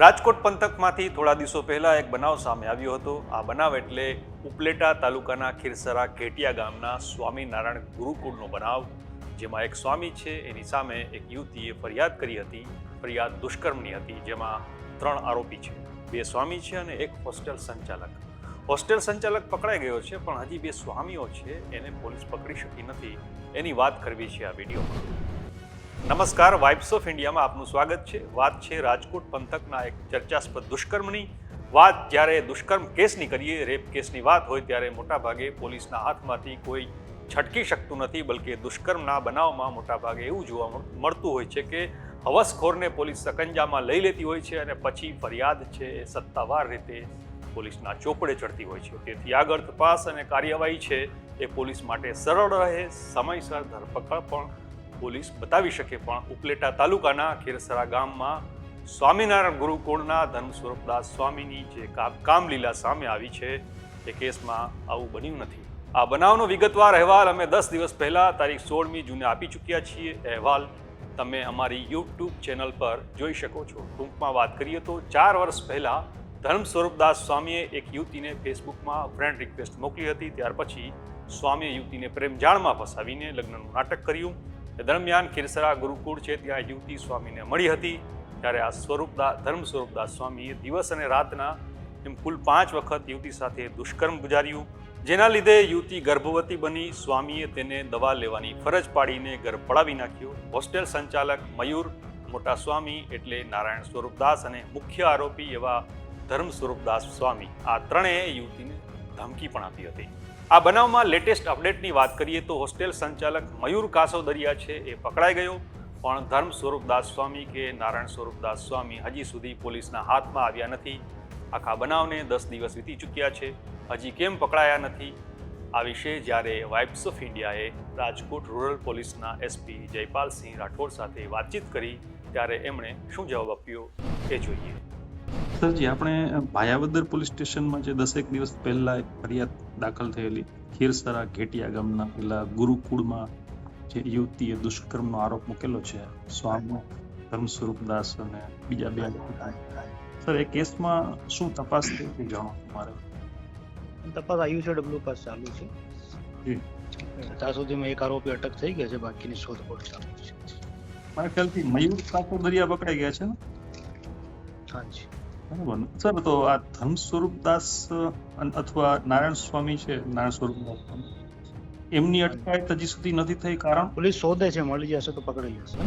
રાજકોટ પંથકમાંથી થોડા દિવસો પહેલા એક બનાવ સામે આવ્યો હતો. આ બનાવ એટલે ઉપલેટા તાલુકાના ખીરસરા ઘેટિયા ગામના સ્વામિનારાયણ ગુરુકુળનો બનાવ, જેમાં એક સ્વામી છે, એની સામે એક યુવતીએ ફરિયાદ કરી હતી, ફરિયાદ દુષ્કર્મની હતી, જેમાં ત્રણ આરોપી છે. બે સ્વામી છે અને એક હોસ્ટેલ સંચાલક. હોસ્ટેલ સંચાલક પકડાઈ ગયો છે, પણ હજી બે સ્વામીઓ છે, એને પોલીસ પકડી શકી નથી. એની વાત કરવી છે આ વિડીયોમાં. નમસ્કાર વાઇબ્સ ઓફ ઇન્ડિયામાં આપનું સ્વાગત છે. વાત છે રાજકોટ પંથકના એક ચર્ચાસ્પદ દુષ્કર્મની. વાત જ્યારે દુષ્કર્મ કેસની કરીએ, રેપ કેસની વાત હોય ત્યારે મોટાભાગે પોલીસના હાથમાંથી કોઈ છટકી શકતું નથી, બલકે દુષ્કર્મના બનાવમાં મોટાભાગે એવું જોવા મળ- મળતું હોય છે કે હવસખોરને પોલીસ સકંજામાં લઈ લેતી હોય છે અને પછી ફરિયાદ છે એ સત્તાવાર રીતે પોલીસના ચોપડે ચડતી હોય છે. તેથી આગળ તપાસ અને કાર્યવાહી છે એ પોલીસ માટે સરળ રહે, સમયસર ધરપકડ પણ પોલીસ બતાવી શકે પણ ઉપલેટા તાલુકાના ખેરસરા ગામમાં સ્વામિનારાયણ ગુરુકુળના ધર્મ સ્વરૂપદાસ સ્વામીની જે કામ કામલીલા સામે આવી છે એ કેસમાં આવું બન્યું નથી. આ બનાવનો વિગતવાર અહેવાલ અમે દસ દિવસ પહેલાં તારીખ સોળમી જૂને આપી ચૂક્યા છીએ. અહેવાલ તમે અમારી યુટ્યુબ ચેનલ પર જોઈ શકો છો. ટૂંકમાં વાત કરીએ તો ચાર વર્ષ પહેલાં ધર્મ સ્વરૂપદાસ સ્વામીએ એક યુવતીને ફેસબુકમાં ફ્રેન્ડ રિક્વેસ્ટ મોકલી હતી. ત્યાર પછી સ્વામીએ યુવતીને પ્રેમજાળમાં ફસાવીને લગ્નનું નાટક કર્યું. દરમિયાન ખીરસરા ગુરુકુળ છે, ત્યાં યુવતી સ્વામીને મળી હતી. ત્યારે આ સ્વરૂપદાસ ધર્મ સ્વરૂપદાસ સ્વામીએ દિવસ અને રાતના એમ કુલ પાંચ વખત યુવતી સાથે દુષ્કર્મ ગુજાર્યું, જેના લીધે યુવતી ગર્ભવતી બની. સ્વામીએ તેને દવા લેવાની ફરજ પાડીને ગર્ભ પડાવી નાખ્યો. હોસ્ટેલ સંચાલક મયુર મોટા સ્વામી એટલે નારાયણ સ્વરૂપદાસ અને મુખ્ય આરોપી એવા ધર્મ સ્વરૂપદાસ સ્વામી આ ત્રણેય યુવતીને ધમકી પણ આપી હતી. આ બનાવમાં લેટેસ્ટ અપડેટની વાત કરીએ તો હોસ્ટેલ સંચાલક મયુર કાસોદરિયા છે એ પકડાઈ ગયો. પણ ધર્મ સ્વરૂપદાસ સ્વામી કે નારાયણ સ્વરૂપદાસ સ્વામી હજી સુધી પોલીસના હાથમાં આવ્યા નથી. આખા બનાવને દસ દિવસ વીતી ચૂક્યા છે. હજી કેમ પકડાયા નથી? આ વિશે જ્યારે વાઇબ્સ ઓફ ઇન્ડિયાએ રાજકોટ રૂરલ પોલીસના એસપી જયપાલસિંહ રાઠોડ સાથે વાતચીત કરી, ત્યારે એમણે શું જવાબ આપ્યો એ જોઈએ. સરજી આપણે ભાયાવદર પોલીસ સ્ટેશનમાં જે દસેક દિવસ પહેલા એક ફરિયાદ દાખલ થયેલી ખીરસરા ઘેટિયા ગામના પેલા ગુરુકુળમાં જે યુવતીએ દુષ્કર્મનો આરોપ મૂકેલો છે સ્વામી ધર્મ સ્વરૂપદાસ અને બીજા બે સર એ કેસમાં શું તપાસ થઈ હતી જાણો તમારે તપાસ આયુ છે ડબલ્યુ પાસ ચાલુ છે. અત્યાર સુધીમાં એક આરોપી અટક થઈ ગયા છે બાકીની શોધખોળ ચાલુ છે. મારા ખ્યાલથી મયુર કાકોદરિયા પકડાઈ ગયા છે ને? હાજી બરાબર ને સર તો આ ધર્મ સ્વરૂપદાસ અથવા નારાયણ સ્વામી છે નારાયણ સ્વરૂપદાસ એમની અટકાયત હજી સુધી નથી થઈ કારણ? પોલીસ શોધે છે મળી જશે તો પકડી જશે.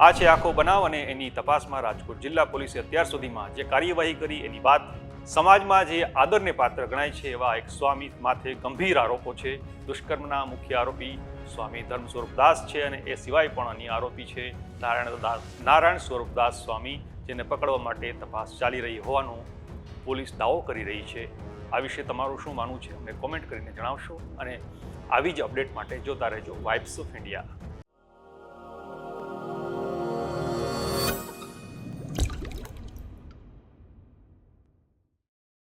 આ છે આખો બનાવ અને એની તપાસમાં રાજકોટ જિલ્લા પોલીસે અત્યાર સુધીમાં જે કાર્યવાહી કરી એની વાત સમાજમાં જે આદરને પાત્ર ગણાય છે એવા એક સ્વામી માથે ગંભીર આરોપો છે. દુષ્કર્મના મુખ્ય આરોપી સ્વામી ધર્મ સ્વરૂપદાસ છે અને એ સિવાય પણ અન્ય આરોપી છે નારાયણ દાસ નારાયણ સ્વરૂપદાસ સ્વામી. જેને પકડવા માટે તપાસ ચાલી રહી હોવાનો પોલીસ દાવો કરી રહી છે. આ વિશે તમારું શું માનવું છે? અમને કોમેન્ટ કરીને જણાવશો અને આવી જ અપડેટ માટે જોતા રહેજો વાઇબ્સ ઓફ ઇન્ડિયા